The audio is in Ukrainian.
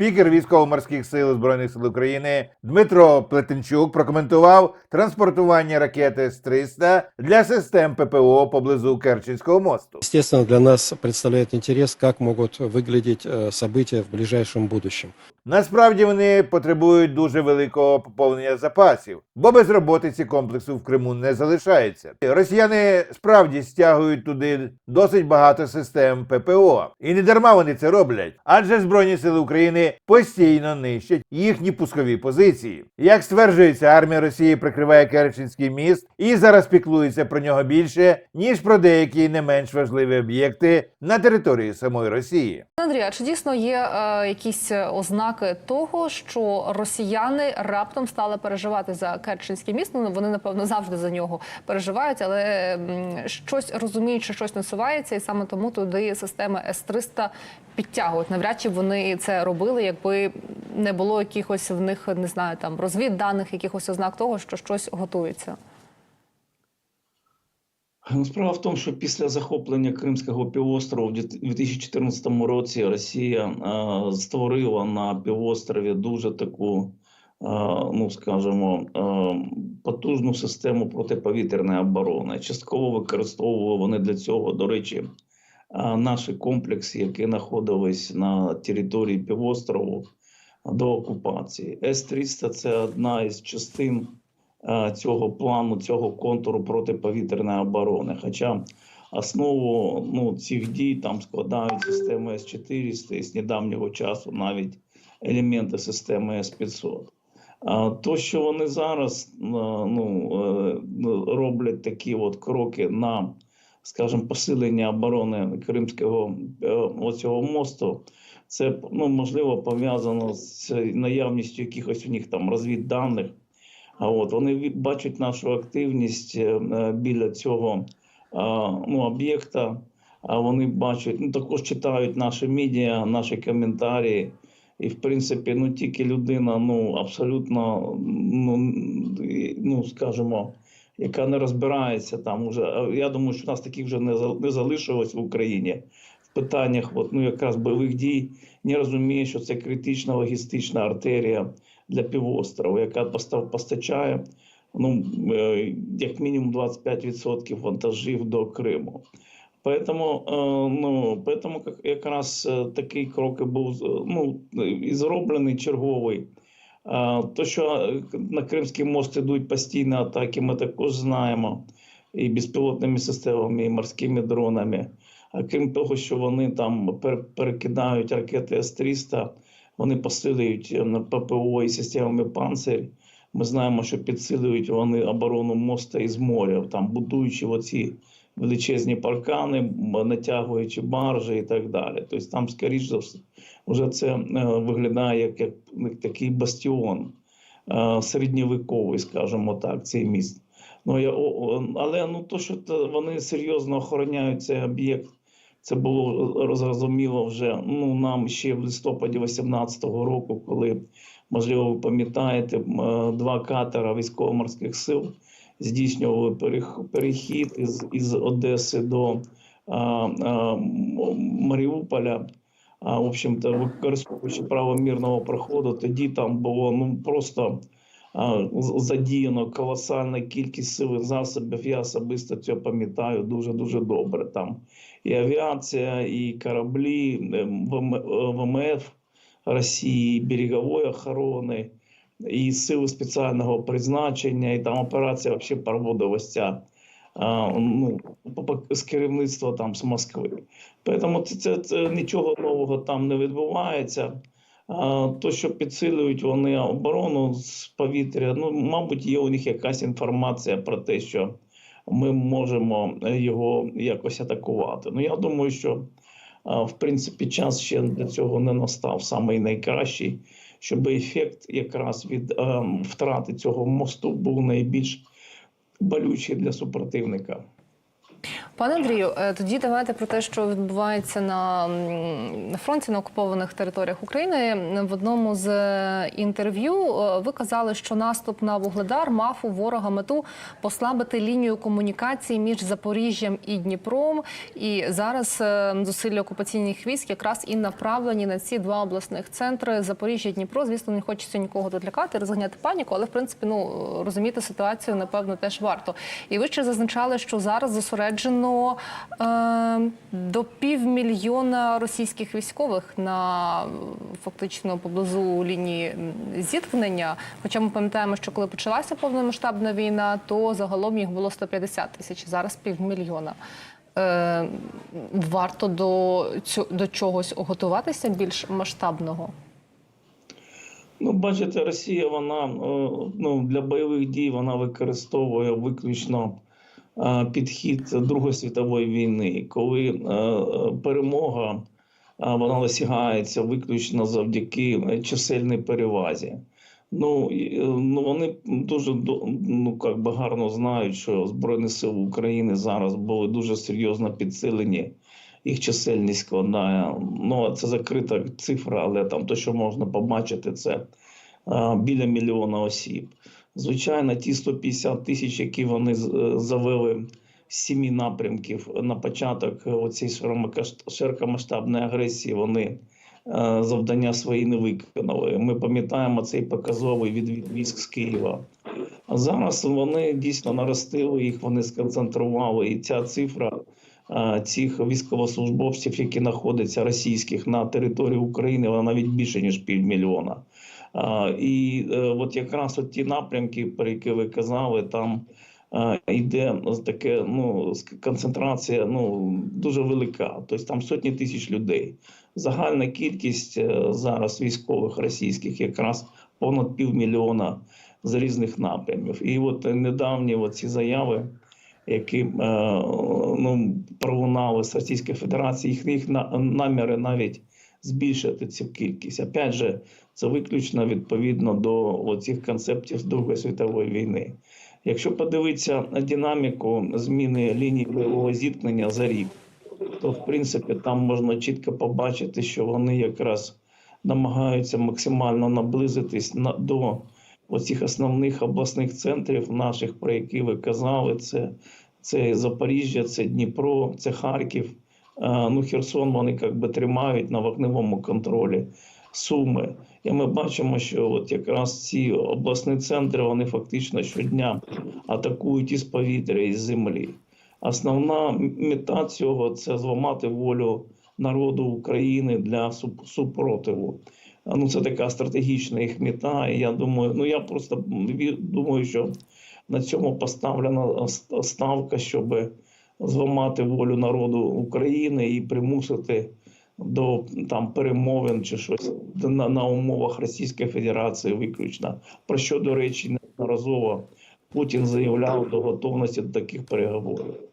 Спікер військово-морських сил збройних сил України Дмитро Плетенчук прокоментував транспортування ракети С-300 для систем ППО поблизу Керченського мосту. Естественно, для нас представляет интерес, как могут выглядеть э, события в ближайшем будущем. Насправді вони потребують дуже великого поповнення запасів, бо без роботиці комплексу в Криму не залишається. Росіяни справді стягують туди досить багато систем ППО, і не дарма вони це роблять, адже Збройні сили України постійно нищать їхні пускові позиції. Як стверджується, армія Росії прикриває Керченський міст і зараз піклується про нього більше ніж про деякі не менш важливі об'єкти на території самої Росії. Андрій, а чи дійсно є е, якісь ознаки того, що росіяни раптом стали переживати за Керченський міст? Ну вони напевно завжди за нього переживають, але щось розуміють, що щось насувається, і саме тому туди системи С-300 підтягують. Навряд чи вони це робили, якби не було якихось в них не знаю там розвідданих, якихось ознак того, що щось готується. Ну, Справа в тому, що після захоплення Кримського півострову в 2014 році Росія е, створила на півострові дуже таку, е, ну скажімо, е, потужну систему протиповітряної оборони. Частково використовували вони для цього, до речі, наші комплекси, які знаходились на території півострову до окупації. С-300 – це одна із частин цього плану, цього контуру протиповітряної оборони. Хоча основу ну, цих дій там складають системи С-400 і з недавнього часу навіть елементи системи С-500. То, що вони зараз е, ну, е, роблять такі от кроки на, скажімо, посилення оборони Кримського е, оцього мосту, це ну, можливо пов'язано з наявністю якихось у них там розвідданих. А от вони бачать нашу активність е, е, біля цього ну, об'єкта. А вони бачать, ну також читають наші медіа, наші коментарі. І, в принципі, ну тільки людина, ну абсолютно, ну, ну скажімо, яка не розбирається там уже. Я думаю, що нас таких вже не залишилось в Україні в питаннях, от, ну якраз бойових дій, не розуміє, що це критична логістична артерія для півострову, яка постачає ну, е, як мінімум 25% вантажів до Криму. Поэтому, е, ну, поэтому якраз е, такий крок і був ну, і зроблений черговий. То, що на Кримський мост ідуть постійні атаки, ми також знаємо і безпілотними системами, і морськими дронами. А крім того, що вони там перекидають ракети С-300, вони посилюють е, на ППО і системами «Панцирь». Ми знаємо, що підсилюють вони оборону моста із моря, там будуючи оці величезні паркани, натягуючи баржі і так далі. Тобто там, скоріш за все, вже це е, виглядає як, як, такий бастіон е, середньовековий, скажімо так, цей міст. Ну, я, але ну, то, що вони серйозно охороняють цей об'єкт, це було зрозуміло вже ну, нам ще в листопаді 2018 року, коли, можливо, ви пам'ятаєте, е, два катера військово-морських сил здійснювали перех- перехід із, із Одеси до а, а, Маріуполя. А, в общем-то, використовуючи право мирного проходу, тоді там було ну просто задіяно колосальна кількість сил засобів. Я особисто це пам'ятаю дуже дуже добре. Там і авіація, і кораблі е, ВМ- е, ВМФ Росії, і берегової охорони, і сили спеціального призначення, і там операція взагалі проводилася ну, з керівництва там з Москви. Тому це, це, це нічого нового там не відбувається. То, що підсилюють вони оборону з повітря, ну, мабуть, є у них якась інформація про те, що ми можемо його якось атакувати. Ну, я думаю, що в принципі час ще для цього не настав самий найкращий, щоб ефект якраз від ем, втрати цього мосту був найбільш болючий для супротивника. Пане Андрію, е, тоді давайте про те, що відбувається на, фронті на окупованих територіях України. В одному з е, інтерв'ю е, ви казали, що наступ на Вугледар мав у ворога мету послабити лінію комунікації між Запоріжжям і Дніпром. І зараз зусилля окупаційних військ якраз і направлені на ці два обласних центри Запоріжжя і Дніпро. Звісно, не хочеться нікого тут розганяти паніку, але в принципі ну розуміти ситуацію напевно теж варто. І ви ще зазначали, що зараз зосереджено е, до півмільйона російських військових на фактично поблизу лінії зіткнення. Хоча ми пам'ятаємо, що коли почалася повномасштабна війна, то загалом їх було 150 тисяч, зараз півмільйона. Е, варто до, до чогось готуватися більш масштабного. Ну, бачите, Росія вона е, ну, для бойових дій вона використовує виключно підхід Другої світової війни, коли е, перемога е, вона досягається виключно завдяки чисельній перевазі. Ну, е, ну вони дуже ну, як би гарно знають, що Збройні Сили України зараз були дуже серйозно підсилені. Їх чисельність складає. Ну, це закрита цифра, але там те, що можна побачити, це біля мільйона осіб. Звичайно, ті 150 тисяч, які вони е, завели з сімі напрямків на початок оцієї широкомакаш- широкомасштабної агресії, вони е, завдання свої не виконали. Ми пам'ятаємо цей показовий відвід військ з Києва. А зараз вони дійсно наростили їх, вони сконцентрували, і ця цифра е, цих військовослужбовців, які знаходяться російських на території України, вона навіть більше ніж півмільйона. І е, от якраз от ті напрямки, про які ви казали, там е, йде таке ну концентрація ну дуже велика. Тобто там сотні тисяч людей. Загальна кількість е, зараз військових російських якраз понад півмільйона з різних напрямів. І от недавні ці заяви, які ну, пролунали з Російської Федерації, їх, їх наміри навіть збільшити цю кількість. Опять же, це виключно відповідно до оцих концептів Другої світової війни. Якщо подивитися на динаміку зміни лінії бойового зіткнення за рік, то в принципі там можна чітко побачити, що вони якраз намагаються максимально наблизитись на, до оцих основних обласних центрів наших, про які ви казали. Це, це Запоріжжя, це Дніпро, це Харків. Е, Ну, Херсон вони як би тримають на вогневому контролі. Суми. І ми бачимо, що от якраз ці обласні центри вони фактично щодня атакують із повітря, із землі. Основна мета цього це зламати волю народу України для супротиву. Ну, це така стратегічна їх мета. І я думаю, ну я просто думаю, що на цьому поставлена ставка, щоб зламати волю народу України і примусити до там перемовин чи щось на, на умовах Російської Федерації виключно. Про що, до речі, неодноразово Путін заявляв до готовності до таких переговорів.